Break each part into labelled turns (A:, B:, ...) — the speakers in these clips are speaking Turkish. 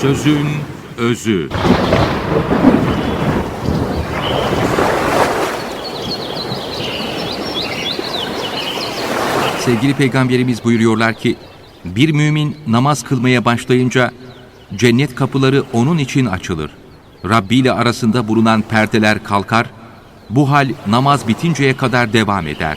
A: Sözün özü. Sevgili peygamberimiz buyuruyorlar ki, bir mümin namaz kılmaya başlayınca cennet kapıları onun için açılır. Rabbi ile arasında bulunan perdeler kalkar, bu hal namaz bitinceye kadar devam eder.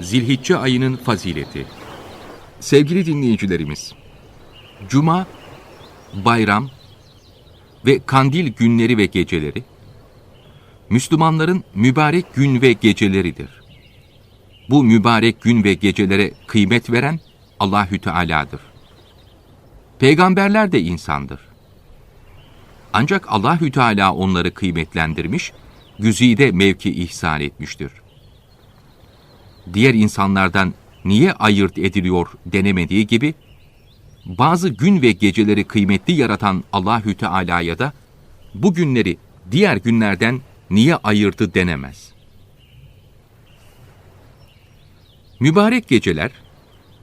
A: Zilhicce ayının fazileti. Sevgili dinleyicilerimiz, Cuma, bayram ve kandil günleri ve geceleri, Müslümanların mübarek gün ve geceleridir. Bu mübarek gün ve gecelere kıymet veren Allahü Teala'dır. Peygamberler de insandır. Ancak Allahü Teala onları kıymetlendirmiş, güzide mevki ihsan etmiştir. Diğer insanlardan niye ayırt ediliyor denemediği gibi, bazı gün ve geceleri kıymetli yaratan Allahü Teala'ya da bu günleri diğer günlerden niye ayırdı denemez. Mübarek geceler,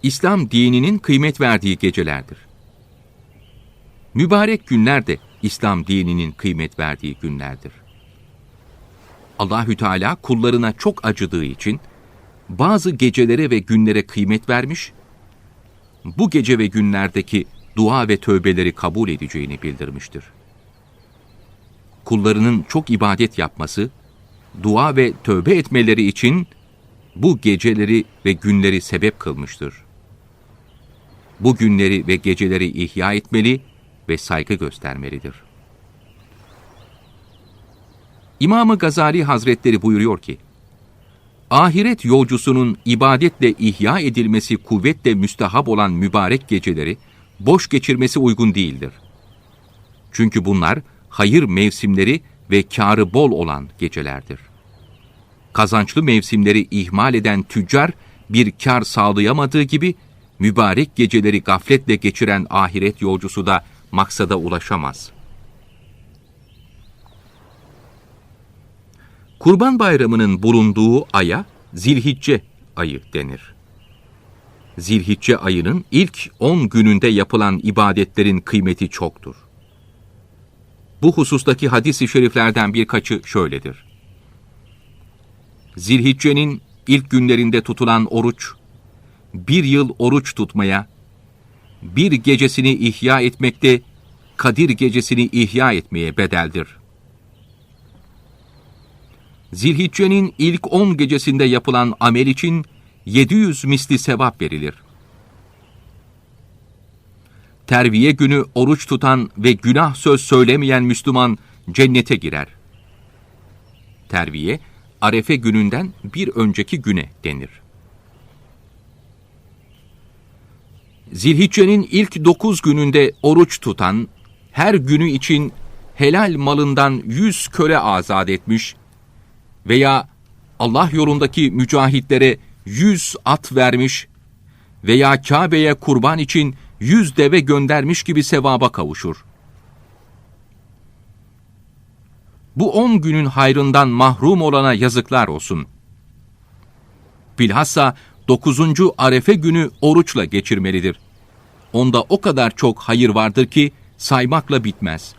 A: İslam dininin kıymet verdiği gecelerdir. Mübarek günler de İslam dininin kıymet verdiği günlerdir. Allahü Teala kullarına çok acıdığı için bazı gecelere ve günlere kıymet vermiş, bu gece ve günlerdeki dua ve tövbeleri kabul edeceğini bildirmiştir. Kullarının çok ibadet yapması, dua ve tövbe etmeleri için bu geceleri ve günleri sebep kılmıştır. Bu günleri ve geceleri ihya etmeli ve saygı göstermelidir. İmam-ı Gazali Hazretleri buyuruyor ki, ahiret yolcusunun ibadetle ihya edilmesi kuvvetle müstehap olan mübarek geceleri boş geçirmesi uygun değildir. Çünkü bunlar hayır mevsimleri ve kârı bol olan gecelerdir. Kazançlı mevsimleri ihmal eden tüccar bir kar sağlayamadığı gibi mübarek geceleri gafletle geçiren ahiret yolcusu da maksada ulaşamaz. Kurban Bayramı'nın bulunduğu aya Zilhicce ayı denir. Zilhicce ayının ilk 10 gününde yapılan ibadetlerin kıymeti çoktur. Bu husustaki hadis-i şeriflerden birkaçı şöyledir. Zilhicce'nin ilk günlerinde tutulan oruç, bir yıl oruç tutmaya, bir gecesini ihya etmekte, Kadir gecesini ihya etmeye bedeldir. Zilhicce'nin ilk 10 gecesinde yapılan amel için 700 misli sevap verilir. Terviye günü oruç tutan ve günah söz söylemeyen Müslüman cennete girer. Terviye, Arefe gününden bir önceki güne denir. Zilhicce'nin ilk dokuz gününde oruç tutan, her günü için helal malından yüz köle azat etmiş veya Allah yolundaki mücahitlere yüz at vermiş veya Kabe'ye kurban için yüz deve göndermiş gibi sevaba kavuşur. Bu on günün hayrından mahrum olana yazıklar olsun. Bilhassa dokuzuncu arefe günü oruçla geçirmelidir. Onda o kadar çok hayır vardır ki saymakla bitmez.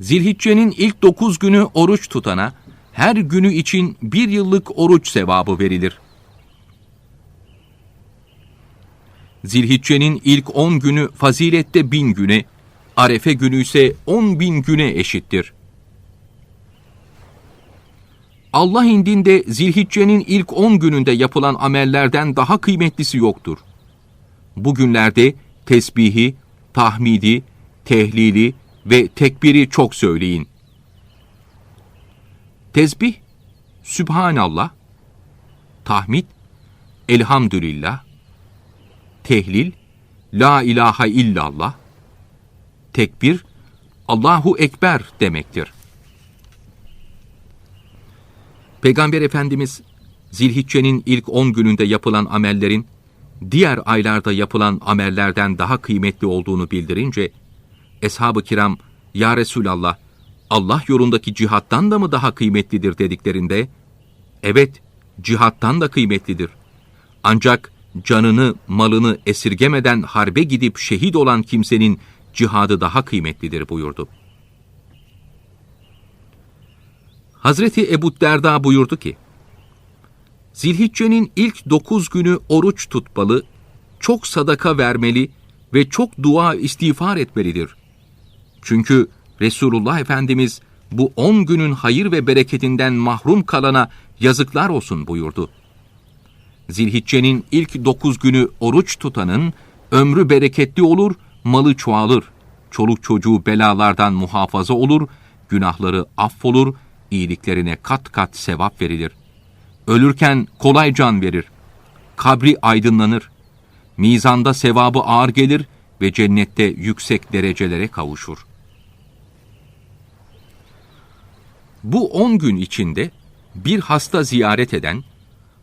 A: Zilhicce'nin ilk dokuz günü oruç tutana, her günü için bir yıllık oruç sevabı verilir. Zilhicce'nin ilk on günü fazilette bin güne, Arefe günü ise on bin güne eşittir. Allah indinde Zilhicce'nin ilk on gününde yapılan amellerden daha kıymetlisi yoktur. Bu günlerde tesbihi, tahmidi, tehlili ve tekbiri çok söyleyin. Tesbih, Sübhanallah, tahmid, Elhamdülillah, tehlil, La ilahe illallah, tekbir, Allahu Ekber demektir. Peygamber Efendimiz, Zilhicce'nin ilk 10 gününde yapılan amellerin, diğer aylarda yapılan amellerden daha kıymetli olduğunu bildirince, Eshab-ı kiram, Ya Resulallah, Allah yolundaki cihattan da mı daha kıymetlidir dediklerinde, evet, cihattan da kıymetlidir. Ancak canını, malını esirgemeden harbe gidip şehit olan kimsenin cihadı daha kıymetlidir buyurdu. Hazreti Ebu Derda buyurdu ki, Zilhicce'nin ilk dokuz günü oruç tutmalı, çok sadaka vermeli ve çok dua istiğfar etmelidir. Çünkü Resulullah Efendimiz bu on günün hayır ve bereketinden mahrum kalana yazıklar olsun buyurdu. Zilhicce'nin ilk dokuz günü oruç tutanın ömrü bereketli olur, malı çoğalır. Çoluk çocuğu belalardan muhafaza olur, günahları affolur, iyiliklerine kat kat sevap verilir. Ölürken kolay can verir. Kabri aydınlanır. Mizanda sevabı ağır gelir ve cennette yüksek derecelere kavuşur. Bu on gün içinde bir hasta ziyaret eden,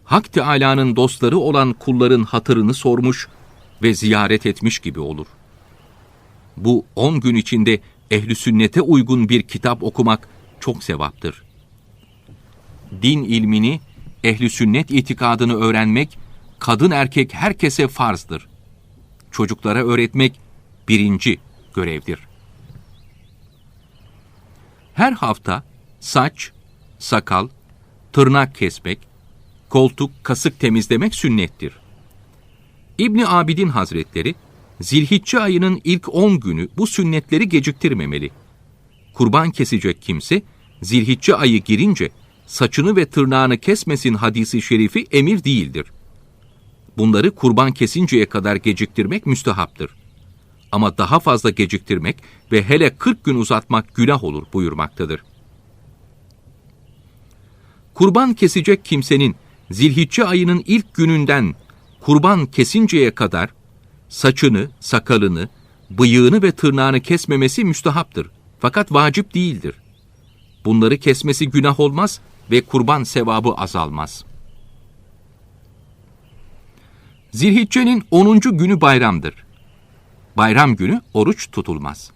A: Hak Teâlâ'nın dostları olan kulların hatırını sormuş ve ziyaret etmiş gibi olur. Bu on gün içinde ehli sünnete uygun bir kitap okumak çok sevaptır. Din ilmini, ehli sünnet itikadını öğrenmek, kadın erkek herkese farzdır. Çocuklara öğretmek birinci görevdir. Her hafta saç, sakal, tırnak kesmek, koltuk, kasık temizlemek sünnettir. İbni Abidin Hazretleri, Zilhicce ayının ilk 10 günü bu sünnetleri geciktirmemeli. Kurban kesecek kimse, Zilhicce ayı girince saçını ve tırnağını kesmesin hadisi şerifi emir değildir. Bunları kurban kesinceye kadar geciktirmek müstehaptır. Ama daha fazla geciktirmek ve hele 40 gün uzatmak günah olur buyurmaktadır. Kurban kesecek kimsenin Zilhicce ayının ilk gününden kurban kesinceye kadar saçını, sakalını, bıyığını ve tırnağını kesmemesi müstehaptır. Fakat vacip değildir. Bunları kesmesi günah olmaz ve kurban sevabı azalmaz. Zilhicce'nin 10. günü bayramdır. Bayram günü oruç tutulmaz.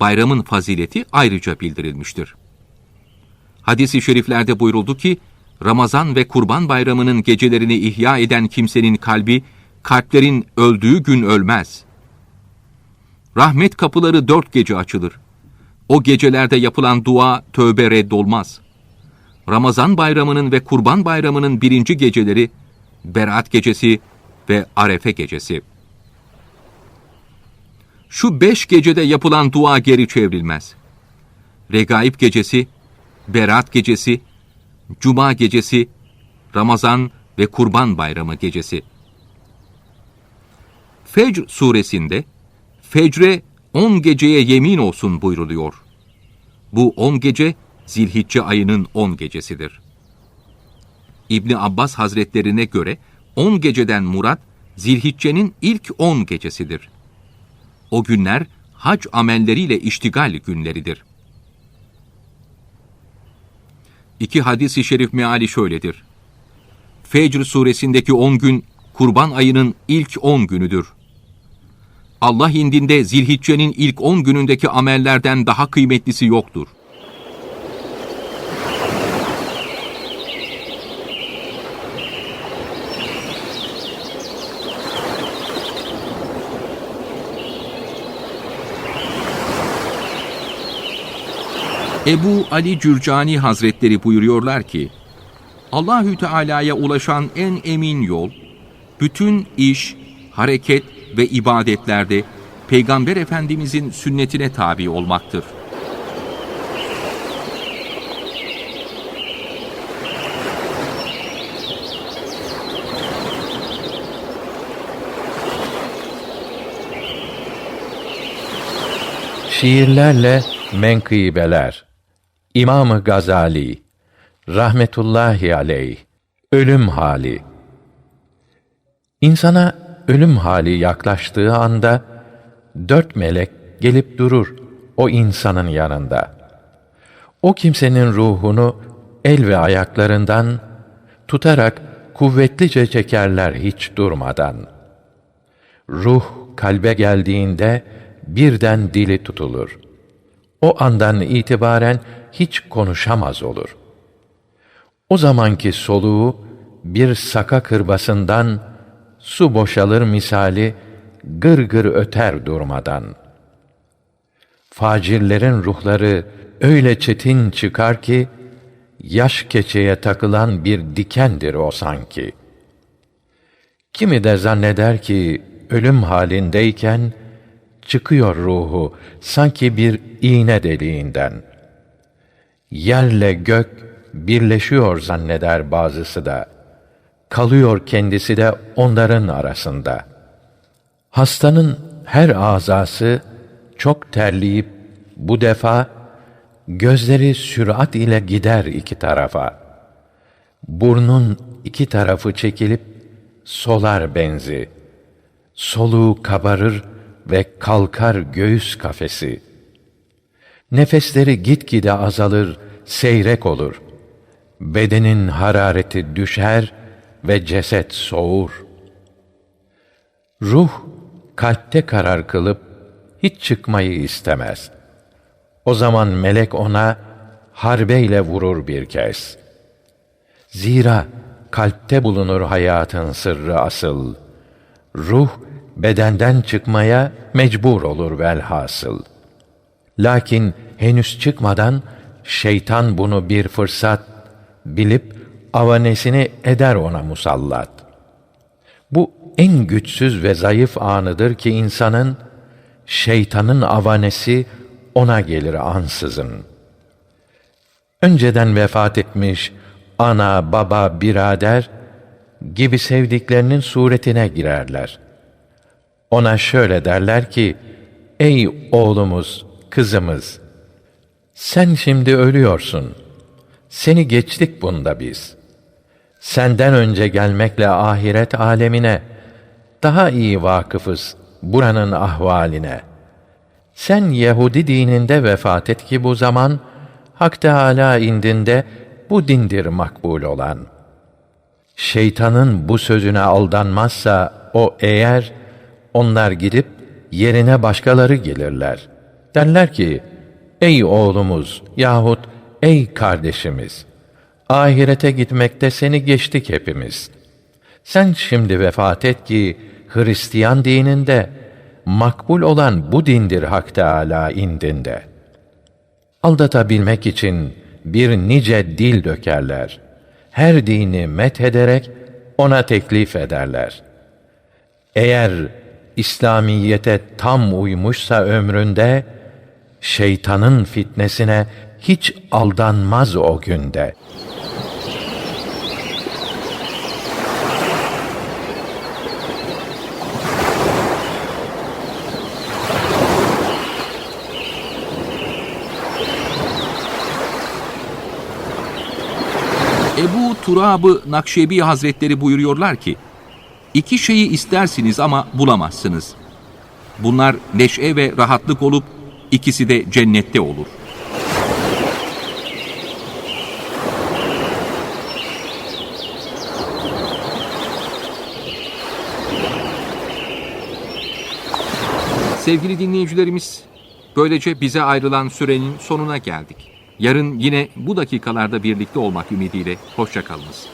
A: Bayramın fazileti ayrıca bildirilmiştir. Hadis-i şeriflerde buyuruldu ki, Ramazan ve Kurban Bayramı'nın gecelerini ihya eden kimsenin kalbi, kalplerin öldüğü gün ölmez. Rahmet kapıları dört gece açılır. O gecelerde yapılan dua tövbe reddolmaz. Ramazan Bayramı'nın ve Kurban Bayramı'nın birinci geceleri, Berat Gecesi ve Arefe Gecesi. Şu beş gecede yapılan dua geri çevrilmez. Regaib Gecesi, Berat Gecesi, Cuma Gecesi, Ramazan ve Kurban Bayramı Gecesi. Fecr suresinde Fecre on geceye yemin olsun buyruluyor. Bu on gece Zilhicce ayının on gecesidir. İbni Abbas Hazretlerine göre on geceden murat Zilhicce'nin ilk on gecesidir. O günler hac amelleriyle iştigal günleridir. İki hadis-i şerif meali şöyledir. Fecr suresindeki on gün kurban ayının ilk on günüdür. Allah indinde Zilhicce'nin ilk on günündeki amellerden daha kıymetlisi yoktur. Ebu Ali Cürcani Hazretleri buyuruyorlar ki, Allahü Teala'ya ulaşan en emin yol, bütün iş, hareket ve ibadetlerde Peygamber Efendimizin sünnetine tabi olmaktır.
B: Şiirlerle menkıbeler. İmam-ı Gazali rahmetullahi aleyh ölüm hali. İnsana ölüm hali yaklaştığı anda dört melek gelip durur o insanın yanında. O kimsenin ruhunu el ve ayaklarından tutarak kuvvetlice çekerler hiç durmadan. Ruh kalbe geldiğinde birden dili tutulur. O andan itibaren hiç konuşamaz olur. O zamanki soluğu bir saka kırbasından su boşalır misali gır gır öter durmadan. Facirlerin ruhları öyle çetin çıkar ki yaş keçeye takılan bir dikendir o sanki. Kimi de zanneder ki ölüm halindeyken çıkıyor ruhu sanki bir iğne deliğinden. Yerle gök birleşiyor zanneder bazısı da. Kalıyor kendisi de onların arasında. Hastanın her azası çok terleyip bu defa gözleri sürat ile gider iki tarafa. Burnun iki tarafı çekilip solar benzi. Soluğu kabarır ve kalkar göğüs kafesi. Nefesleri gitgide azalır, seyrek olur. Bedenin harareti düşer ve ceset soğur. Ruh kalpte karar kılıp hiç çıkmayı istemez. O zaman melek ona harbeyle vurur bir kez. Zira kalpte bulunur hayatın sırrı asıl. Ruh bedenden çıkmaya mecbur olur velhasıl. Lakin henüz çıkmadan şeytan bunu bir fırsat bilip avanesini eder ona musallat. Bu en güçsüz ve zayıf anıdır ki insanın şeytanın avanesi ona gelir ansızın. Önceden vefat etmiş ana, baba, birader gibi sevdiklerinin suretine girerler. Ona şöyle derler ki, ey oğlumuz, kızımız, sen şimdi ölüyorsun. Seni geçtik bunda biz. Senden önce gelmekle ahiret alemine daha iyi vakıfız buranın ahvaline. Sen Yahudi dininde vefat et ki bu zaman Hak Teâlâ indinde bu dindir makbul olan. Şeytanın bu sözüne aldanmazsa o eğer onlar gidip yerine başkaları gelirler. Derler ki, ey oğlumuz yahut ey kardeşimiz, ahirete gitmekte seni geçtik hepimiz. Sen şimdi vefat et ki Hristiyan dininde makbul olan bu dindir Hak Teâlâ indinde. Aldatabilmek için bir nice dil dökerler. Her dini met ederek ona teklif ederler. Eğer İslamiyete tam uymuşsa ömründe, şeytanın fitnesine hiç aldanmaz o günde.
A: Ebu Turab-ı Nakşebi Hazretleri buyuruyorlar ki, iki şeyi istersiniz ama bulamazsınız. Bunlar neşe ve rahatlık olup ikisi de cennette olur. Sevgili dinleyicilerimiz, böylece bize ayrılan sürenin sonuna geldik. Yarın yine bu dakikalarda birlikte olmak ümidiyle hoşçakalınız.